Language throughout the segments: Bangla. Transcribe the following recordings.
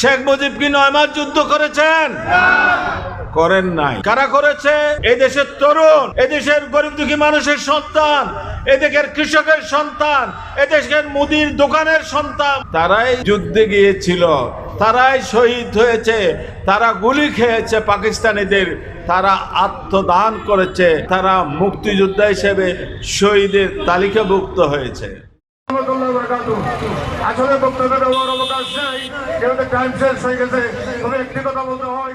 শেখ মুজিব কি নয় মাস যুদ্ধ করেছেন? করেন নাই। কারা করেছে? এই দেশের তরুণ এই দেশের গরিব দুঃখী মানুষের সন্তান, এদেশের কৃষকের সন্তান, এদেশের মুদির দোকানের সন্তান। তারাই যুদ্ধে গিয়েছিল, তারাই শহীদ হয়েছে, তারা গুলি খেয়েছে পাকিস্তানিদের, তারা আত্মদান করেছে, তারা মুক্তিযোদ্ধা হিসেবে শহীদের তালিকাভুক্ত হয়েছে। আসলে বক্তব্য দেওয়ার অবকাশ নেই। যেহেতু টাইম শেষ হয়ে গেছে তবে একটি কথা বলতে হয়।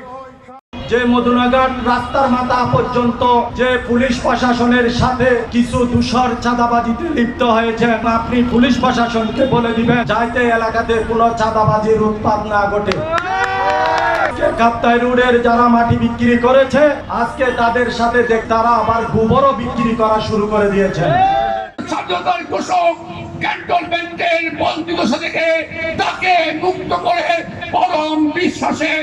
যে মধুনাঘাট রাস্তার মাথা পর্যন্ত যে পুলিশ প্রশাসনের সাথে কিছু দূষর চাঁদাবাজিতে লিপ্ত হয়েছে আপনি পুলিশ প্রশাসনকে বলে দিবেন যাইতে এলাকাতে কোনো চাঁদাবাজির উৎপাদ না ঘটে। কাপ্তাই রোডের যারা মাটি বিক্রি করেছে আজকে তাদের সাথে দেখ তারা আবার গোবরও বিক্রি করা শুরু করে দিয়েছে ঘোষক ক্যান্টনমেন্টের বন্দিদশা থেকে তাকে মুক্ত করে পরম বিশ্বাসে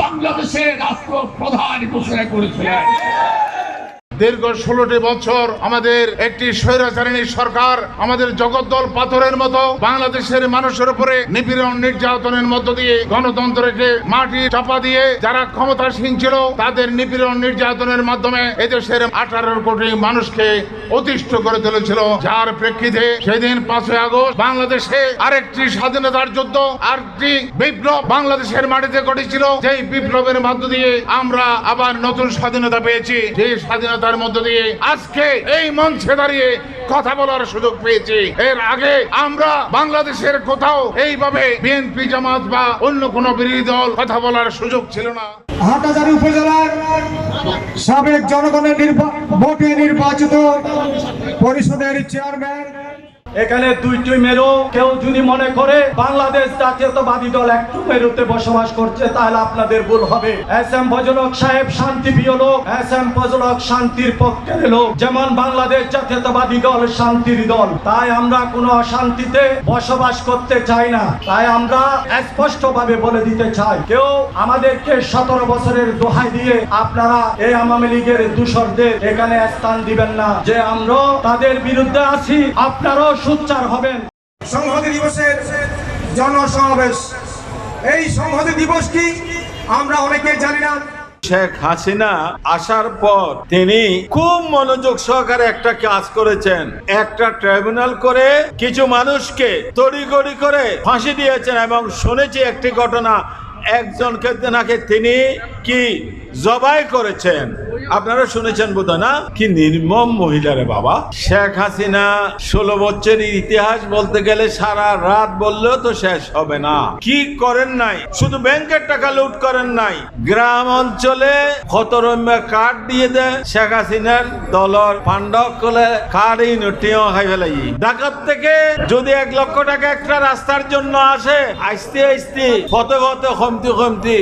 বাংলাদেশের রাষ্ট্র প্রধান ঘোষণা করেছিলেন। দীর্ঘ ষোলোটি বছর আমাদের একটি স্বৈরাচারিণী সরকার, আমাদের জগদ্দল পাথরের মতো বাংলাদেশের মানুষের উপরে নিপীড়ন নির্যাতনের মধ্য দিয়ে গণতন্ত্রকে মাটি চাপা দিয়ে যারা ক্ষমতাসীন ছিল, তাদের নিপীড়ন নির্যাতনের মাধ্যমে এদেশের আঠারো কোটি মানুষকে অতিষ্ঠ করে তুলেছিল। যার প্রেক্ষিতে সেদিন পাঁচই আগস্ট বাংলাদেশে আরেকটি স্বাধীনতার যুদ্ধ, আরেকটি বিপ্লব বাংলাদেশের মাটিতে ঘটেছিল। যেই বিপ্লবের মধ্য দিয়ে আমরা আবার নতুন স্বাধীনতা পেয়েছি। যে স্বাধীনতার মধ্য দিয়ে আজকে এই মঞ্চে দাঁড়িয়ে কথা বলার সুযোগ পেয়েছি। এর আগে আমরা বাংলাদেশের কোথাও এইভাবে বিএনপি জামাত বা অন্য কোনো বিরোধী দল কথা বলার সুযোগ ছিল না। হাটাজারি উপজেলার সাবেক জনগণের ভোটে নির্বাচিত পরিষদের চেয়ারম্যান এখানে দুইটি মেরু, কেউ যদি মনে করে বাংলাদেশ জাতীয়তাবাদী দল একটু মেরুতে বসবাস করছে, তাহলে আপনাদের ভুল হবে। এস এম ফজলক সাহেব শান্তি প্রিয় লোক, এস এম ফজলক শান্তির পক্ষের লোক। যেমন বাংলাদেশ জাতীয়তাবাদী দল শান্তির দল, তাই আমরা কোনো অশান্তিতে বসবাস করতে চাই না। তাই আমরা স্পষ্ট ভাবে বলে দিতে চাই, কেউ আমাদেরকে সতেরো বছরের দোহাই দিয়ে আপনারা এই আওয়ামী লীগের দূষরদের এখানে স্থান দিবেন না। যে আমরা তাদের বিরুদ্ধে আছি, আপনারাও সুচ্চার হবেন। সংহতি দিবসের জনসমাবেশ। এই সংহতি দিবস কি? আমরা অনেকে জানি না। শেখ হাসিনা আসার পর তিনি খুব মনোযোগ সহকারে একটা কাজ করেছেন। একটা ট্রাইব্যুনাল করে কিছু মানুষকে তড়িগড়ি করে ফাঁসি দিয়েছেন এবং শুনেছি একটি ঘটনা। একজনকে নাকি তিনি কি জবাই করেছেন? আপনারা শুনেছেন বোধ না? কি নির্মম মহিলারে বাবা। শেখ হাসিনা ষোলো বছরের ইতিহাস বলতে গেলে সারা রাত বললেও তো শেষ হবে না। কি করেন নাই? শুধু ব্যাংকের টাকা লুট করেন নাই। গ্রাম অঞ্চলে খতরম্য কার্ড দিয়ে দেয় শেখ হাসিনার দলর পাণ্ডব কলে কার্ড এই নটিও খাই ফেলাই ডাকাত থেকে যদি এক লক্ষ টাকা একটা রাস্তার জন্য আসে, আসতে আসতে ফতে ফতে কমতি কমতি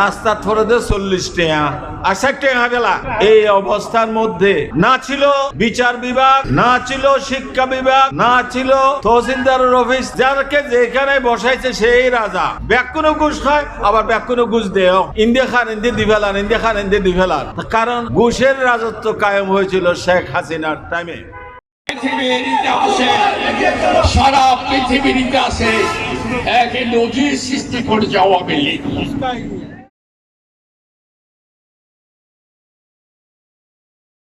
রাস্তা থরে দে চল্লিশ টাকা আর ষাট টাকা বেলা এই অবস্থার মধ্যে না ছিল বিচার বিভাগ, না ছিল শিক্ষা বিভাগ, না ছিল তহসিলদারের অফিস যাকে যেখানে বসাইছে সেই রাজা। ব্যাকুনো ঘুষ খায়, আবার ব্যাকুনো ঘুষ দেয়। ইন্ডিয়া খান, ইন্দি দিভেলার ইন্ডিয়া খান, ইন্দি দিভেলার কারণ ঘুষের রাজত্ব কায়েম হয়েছিল শেখ হাসিনার টাইমে সারা পৃথিবীর ইতিহাসে এক নজির সৃষ্টি করে আওয়ামী লীগ